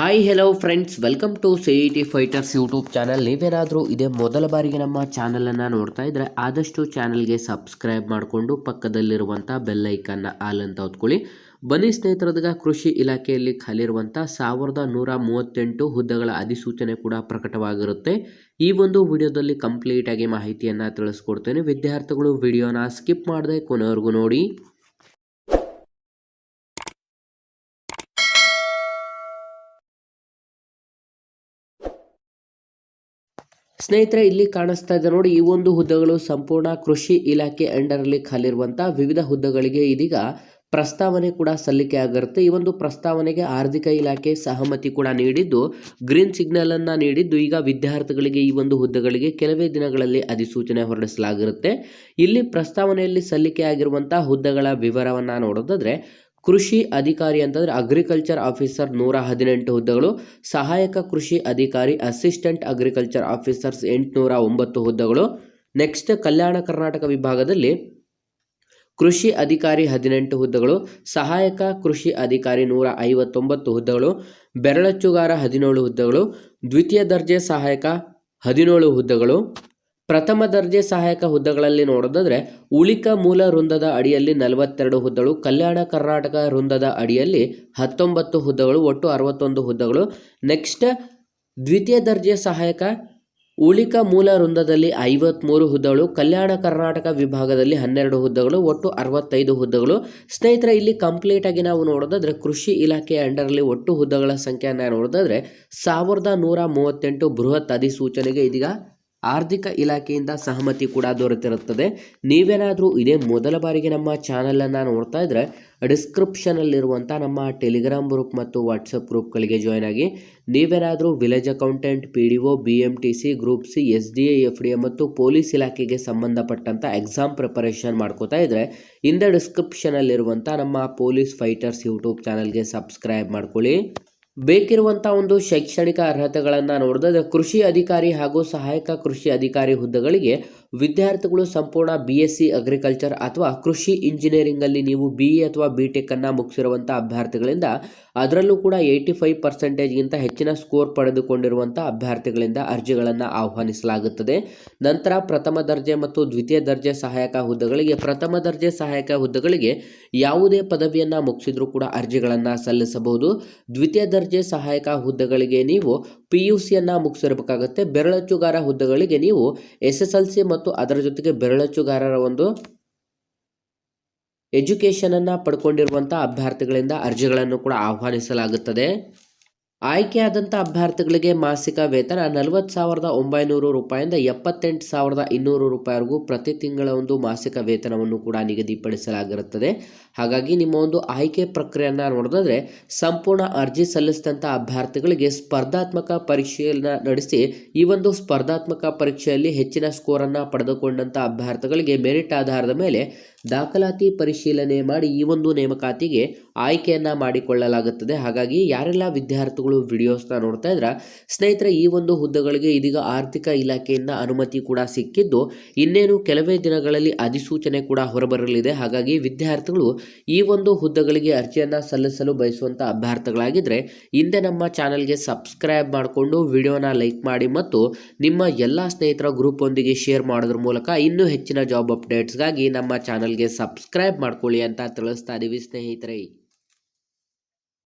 Hi hello friends welcome to C E T fighters YouTube channel ನೀವೇನಾದರೂ ಇದೇ ಮೊದಲ ಬಾರಿಗೆ ನಮ್ಮ ಚಾನಲನ್ನು ನೋಡ್ತಾ ಇದ್ದರೆ ಆದಷ್ಟು ಚಾನಲ್ಗೆ ಸಬ್ಸ್ಕ್ರೈಬ್ ಮಾಡಿಕೊಂಡು ಪಕ್ಕದಲ್ಲಿರುವಂಥ ಬೆಲ್ ಐಕನ್ನ ಆಲ್ ಅಂತ ಹೊತ್ಕೊಳ್ಳಿ. ಬನ್ನಿ ಸ್ನೇಹಿತರದಾಗ, ಕೃಷಿ ಇಲಾಖೆಯಲ್ಲಿ ಖಾಲಿರುವಂಥ ಸಾವಿರದ ನೂರ ಮೂವತ್ತೆಂಟು ಹುದ್ದೆಗಳ ಅಧಿಸೂಚನೆ ಕೂಡ ಪ್ರಕಟವಾಗಿರುತ್ತೆ. ಈ ಒಂದು ವಿಡಿಯೋದಲ್ಲಿ ಕಂಪ್ಲೀಟಾಗಿ ಮಾಹಿತಿಯನ್ನು ತಿಳಿಸ್ಕೊಡ್ತೇನೆ. ವಿದ್ಯಾರ್ಥಿಗಳು ವಿಡಿಯೋನ ಸ್ಕಿಪ್ ಮಾಡದೆ ಕೊನೆವರೆಗೂ ನೋಡಿ. ಸ್ನೇಹಿತರೆ, ಇಲ್ಲಿ ಕಾಣಿಸ್ತಾ ಇದೆ ನೋಡಿ, ಈ ಒಂದು ಹುದ್ದೆಗಳು ಸಂಪೂರ್ಣ ಕೃಷಿ ಇಲಾಖೆ ಅಂಡರಲ್ಲಿ ಖಾಲಿರುವಂತಹ ವಿವಿಧ ಹುದ್ದೆಗಳಿಗೆ ಇದೀಗ ಪ್ರಸ್ತಾವನೆ ಕೂಡ ಸಲ್ಲಿಕೆ ಆಗಿರುತ್ತೆ. ಈ ಒಂದು ಪ್ರಸ್ತಾವನೆಗೆ ಆರ್ಥಿಕ ಇಲಾಖೆ ಸಹಮತಿ ಕೂಡ ನೀಡಿದ್ದು, ಗ್ರೀನ್ ಸಿಗ್ನಲ್ ಅನ್ನ ನೀಡಿದ್ದು ಈಗ ವಿದ್ಯಾರ್ಥಿಗಳಿಗೆ ಈ ಒಂದು ಹುದ್ದೆಗಳಿಗೆ ಕೆಲವೇ ದಿನಗಳಲ್ಲಿ ಅಧಿಸೂಚನೆ ಹೊರಡಿಸಲಾಗಿರುತ್ತೆ. ಇಲ್ಲಿ ಪ್ರಸ್ತಾವನೆಯಲ್ಲಿ ಸಲ್ಲಿಕೆ ಆಗಿರುವಂತಹ ಹುದ್ದೆಗಳ ವಿವರವನ್ನ ನೋಡೋದಾದ್ರೆ ಕೃಷಿ ಅಧಿಕಾರಿ ಅಂತಂದ್ರೆ ಅಗ್ರಿಕಲ್ಚರ್ ಆಫೀಸರ್ ನೂರ ಹದಿನೆಂಟು ಹುದ್ದೆಗಳು, ಸಹಾಯಕ ಕೃಷಿ ಅಧಿಕಾರಿ ಅಸಿಸ್ಟೆಂಟ್ ಅಗ್ರಿಕಲ್ಚರ್ ಆಫೀಸರ್ಸ್ ಎಂಟುನೂರ ಒಂಬತ್ತು ಹುದ್ದೆಗಳು. ನೆಕ್ಸ್ಟ್ ಕಲ್ಯಾಣ ಕರ್ನಾಟಕ ವಿಭಾಗದಲ್ಲಿ ಕೃಷಿ ಅಧಿಕಾರಿ ಹದಿನೆಂಟು ಹುದ್ದೆಗಳು, ಸಹಾಯಕ ಕೃಷಿ ಅಧಿಕಾರಿ ನೂರ ಐವತ್ತೊಂಬತ್ತು ಹುದ್ದೆಗಳು ಬೆರಳಚ್ಚುಗಾರ ಹದಿನೇಳು ಹುದ್ದೆಗಳು, ದ್ವಿತೀಯ ದರ್ಜೆ ಸಹಾಯಕ ಹದಿನೇಳು ಹುದ್ದೆಗಳು. ಪ್ರಥಮ ದರ್ಜೆ ಸಹಾಯಕ ಹುದ್ದೆಗಳಲ್ಲಿ ನೋಡೋದಾದ್ರೆ ಉಳಿಕ ಮೂಲ ವೃಂದದ ಅಡಿಯಲ್ಲಿ ನಲವತ್ತೆರಡು ಹುದ್ದೆಗಳು, ಕಲ್ಯಾಣ ಕರ್ನಾಟಕ ವೃಂದದ ಅಡಿಯಲ್ಲಿ ಹತ್ತೊಂಬತ್ತು ಹುದ್ದೆಗಳು, ಒಟ್ಟು ಅರವತ್ತೊಂದು ಹುದ್ದೆಗಳು. ನೆಕ್ಸ್ಟ್, ದ್ವಿತೀಯ ದರ್ಜೆ ಸಹಾಯಕ, ಉಳಿಕ ಮೂಲ ವೃಂದದಲ್ಲಿ ಐವತ್ಮೂರು ಹುದ್ದೆಗಳು, ಕಲ್ಯಾಣ ಕರ್ನಾಟಕ ವಿಭಾಗದಲ್ಲಿ ಹನ್ನೆರಡು ಹುದ್ದೆಗಳು, ಒಟ್ಟು ಅರವತ್ತೈದು ಹುದ್ದೆಗಳು. ಸ್ನೇಹಿತರೆ, ಇಲ್ಲಿ ಕಂಪ್ಲೀಟ್ ಆಗಿ ನಾವು ನೋಡೋದಾದ್ರೆ ಕೃಷಿ ಇಲಾಖೆ ಅಂಡರಲ್ಲಿ ಒಟ್ಟು ಹುದ್ದೆಗಳ ಸಂಖ್ಯೆಯನ್ನು ನೋಡೋದಾದ್ರೆ ಸಾವಿರದ ನೂರ ಮೂವತ್ತೆಂಟು ಬೃಹತ್ ಅಧಿಸೂಚನೆಗೆ ಇದೀಗ ಆರ್ಥಿಕ ಇಲಾಖೆಯಿಂದ ಸಹಮತಿ ಕೂಡ ದೊರೆತಿರುತ್ತದೆ. ನೀವೇನಾದರೂ ಇದೇ ಮೊದಲ ಬಾರಿಗೆ ನಮ್ಮ ಚಾನಲನ್ನು ನೋಡ್ತಾ ಇದ್ದರೆ ಡಿಸ್ಕ್ರಿಪ್ಷನಲ್ಲಿರುವಂಥ ನಮ್ಮ ಟೆಲಿಗ್ರಾಮ್ ಗ್ರೂಪ್ ಮತ್ತು ವಾಟ್ಸಪ್ ಗ್ರೂಪ್ಗಳಿಗೆ ಜಾಯ್ನ್ ಆಗಿ, ನೀವೇನಾದರೂ village accountant, P D O, B M T C, group C, S D A F D A ಮತ್ತು ಪೊಲೀಸ್ ಇಲಾಖೆಗೆ ಸಂಬಂಧಪಟ್ಟಂಥ ಎಕ್ಸಾಮ್ ಪ್ರಿಪರೇಷನ್ ಮಾಡ್ಕೋತಾ ಇದ್ದರೆ ಇಂದ ಡಿಸ್ಕ್ರಿಪ್ಷನಲ್ಲಿರುವಂಥ ನಮ್ಮ ಪೊಲೀಸ್ ಫೈಟರ್ಸ್ ಯೂಟ್ಯೂಬ್ ಚಾನಲ್ಗೆ ಸಬ್ಸ್ಕ್ರೈಬ್ ಮಾಡ್ಕೊಳ್ಳಿ. ಬೇಕಿರುವಂಥ ಒಂದು ಶೈಕ್ಷಣಿಕ ಅರ್ಹತೆಗಳನ್ನು ನೋಡಿದ್ರೆ ಕೃಷಿ ಅಧಿಕಾರಿ ಹಾಗೂ ಸಹಾಯಕ ಕೃಷಿ ಅಧಿಕಾರಿ ಹುದ್ದೆಗಳಿಗೆ ವಿದ್ಯಾರ್ಥಿಗಳು ಸಂಪೂರ್ಣ ಬಿ ಎಸ್ ಸಿ ಅಗ್ರಿಕಲ್ಚರ್ ಅಥವಾ ಕೃಷಿ ಇಂಜಿನಿಯರಿಂಗಲ್ಲಿ ನೀವು ಬಿ ಇ ಅಥವಾ ಬಿ ಟೆಕ್ಕನ್ನು ಮುಗಿಸಿರುವಂಥ ಅಭ್ಯರ್ಥಿಗಳಿಂದ, ಅದರಲ್ಲೂ ಕೂಡ ಏಯ್ಟಿ ಫೈವ್ ಪರ್ಸೆಂಟೇಜ್ಗಿಂತ ಹೆಚ್ಚಿನ ಸ್ಕೋರ್ ಪಡೆದುಕೊಂಡಿರುವಂಥ ಅಭ್ಯರ್ಥಿಗಳಿಂದ ಅರ್ಜಿಗಳನ್ನು ಆಹ್ವಾನಿಸಲಾಗುತ್ತದೆ. ನಂತರ ಪ್ರಥಮ ದರ್ಜೆ ಮತ್ತು ದ್ವಿತೀಯ ದರ್ಜೆ ಸಹಾಯಕ ಹುದ್ದೆಗಳಿಗೆ, ಪ್ರಥಮ ದರ್ಜೆ ಸಹಾಯಕ ಹುದ್ದೆಗಳಿಗೆ ಯಾವುದೇ ಪದವಿಯನ್ನು ಮುಗಿಸಿದ್ರೂ ಕೂಡ ಅರ್ಜಿಗಳನ್ನು ಸಲ್ಲಿಸಬಹುದು. ದ್ವಿತೀಯ ದರ್ಜೆ ಸಹಾಯಕ ಹುದ್ದೆಗಳಿಗೆ ನೀವು ಪಿ ಯು ಸಿಯನ್ನು ಮುಗಿಸಿರಬೇಕಾಗುತ್ತೆ. ಬೆರಳಚ್ಚುಗಾರ ಹುದ್ದೆಗಳಿಗೆ ನೀವು ಎಸ್ ಎಸ್ ಎಲ್ ಸಿ ಅದರ ಜೊತೆಗೆ ಬೆರಳಚ್ಚುಗಾರರ ಒಂದು ಎಜುಕೇಶನ್ ಅನ್ನ ಪಡ್ಕೊಂಡಿರುವಂಥ ಅಭ್ಯರ್ಥಿಗಳಿಂದ ಅರ್ಜಿಗಳನ್ನು ಕೂಡ ಆಹ್ವಾನಿಸಲಾಗುತ್ತದೆ. ಆಯ್ಕೆಯಾದಂಥ ಅಭ್ಯರ್ಥಿಗಳಿಗೆ ಮಾಸಿಕ ವೇತನ ನಲವತ್ತು ಸಾವಿರದ ಒಂಬೈನೂರು ರೂಪಾಯಿಂದ ಎಪ್ಪತ್ತೆಂಟು ಸಾವಿರದ ಇನ್ನೂರು ರೂಪಾಯಿವರೆಗೂ ಪ್ರತಿ ತಿಂಗಳ ಒಂದು ಮಾಸಿಕ ವೇತನವನ್ನು ಕೂಡ ನಿಗದಿಪಡಿಸಲಾಗಿರುತ್ತದೆ. ಹಾಗಾಗಿ ನಿಮ್ಮ ಒಂದು ಆಯ್ಕೆ ಪ್ರಕ್ರಿಯೆಯನ್ನು ನೋಡೋದಾದ್ರೆ ಸಂಪೂರ್ಣ ಅರ್ಜಿ ಸಲ್ಲಿಸಿದಂಥ ಅಭ್ಯರ್ಥಿಗಳಿಗೆ ಸ್ಪರ್ಧಾತ್ಮಕ ಪರೀಕ್ಷೆಯನ್ನು ನಡೆಸಿ ಈ ಒಂದು ಸ್ಪರ್ಧಾತ್ಮಕ ಪರೀಕ್ಷೆಯಲ್ಲಿ ಹೆಚ್ಚಿನ ಸ್ಕೋರನ್ನು ಪಡೆದುಕೊಂಡಂಥ ಅಭ್ಯರ್ಥಿಗಳಿಗೆ ಮೆರಿಟ್ ಆಧಾರದ ಮೇಲೆ ದಾಖಲಾತಿ ಪರಿಶೀಲನೆ ಮಾಡಿ ಈ ಒಂದು ನೇಮಕಾತಿಗೆ ಆಯ್ಕೆಯನ್ನು ಮಾಡಿಕೊಳ್ಳಲಾಗುತ್ತದೆ. ಹಾಗಾಗಿ ಯಾರೆಲ್ಲ ವಿದ್ಯಾರ್ಥಿಗಳು ವಿಡಿಯೋಸ್ನ ನೋಡ್ತಾ ಇದ್ರೆ, ಸ್ನೇಹಿತರೆ, ಈ ಒಂದು ಹುದ್ದೆಗಳಿಗೆ ಇದೀಗ ಆರ್ಥಿಕ ಇಲಾಖೆಯಿಂದ ಅನುಮತಿ ಕೂಡ ಸಿಕ್ಕಿದ್ದು, ಇನ್ನೇನು ಕೆಲವೇ ದಿನಗಳಲ್ಲಿ ಅಧಿಸೂಚನೆ ಕೂಡ ಹೊರಬರಲಿದೆ. ಹಾಗಾಗಿ ವಿದ್ಯಾರ್ಥಿಗಳು ಈ ಒಂದು ಹುದ್ದೆಗಳಿಗೆ ಅರ್ಜಿಯನ್ನು ಸಲ್ಲಿಸಲು ಬಯಸುವಂಥ ಅಭ್ಯರ್ಥಿಗಳಾಗಿದ್ದರೆ ಹಿಂದೆ ನಮ್ಮ ಚಾನಲ್ಗೆ ಸಬ್ಸ್ಕ್ರೈಬ್ ಮಾಡಿಕೊಂಡು ವಿಡಿಯೋನ ಲೈಕ್ ಮಾಡಿ ಮತ್ತು ನಿಮ್ಮ ಎಲ್ಲ ಸ್ನೇಹಿತರ ಗ್ರೂಪ್ ಒಂದಿಗೆ ಶೇರ್ ಮಾಡೋದ್ರ ಮೂಲಕ ಇನ್ನೂ ಹೆಚ್ಚಿನ ಜಾಬ್ ಅಪ್ಡೇಟ್ಸ್ಗಾಗಿ ನಮ್ಮ ಚಾನಲ್ಗೆ ಸಬ್ಸ್ಕ್ರೈಬ್ ಮಾಡ್ಕೊಳ್ಳಿ ಅಂತ ತಿಳಿಸ್ತಾ ಇದ್ದೀವಿ ಸ್ನೇಹಿತರೆ.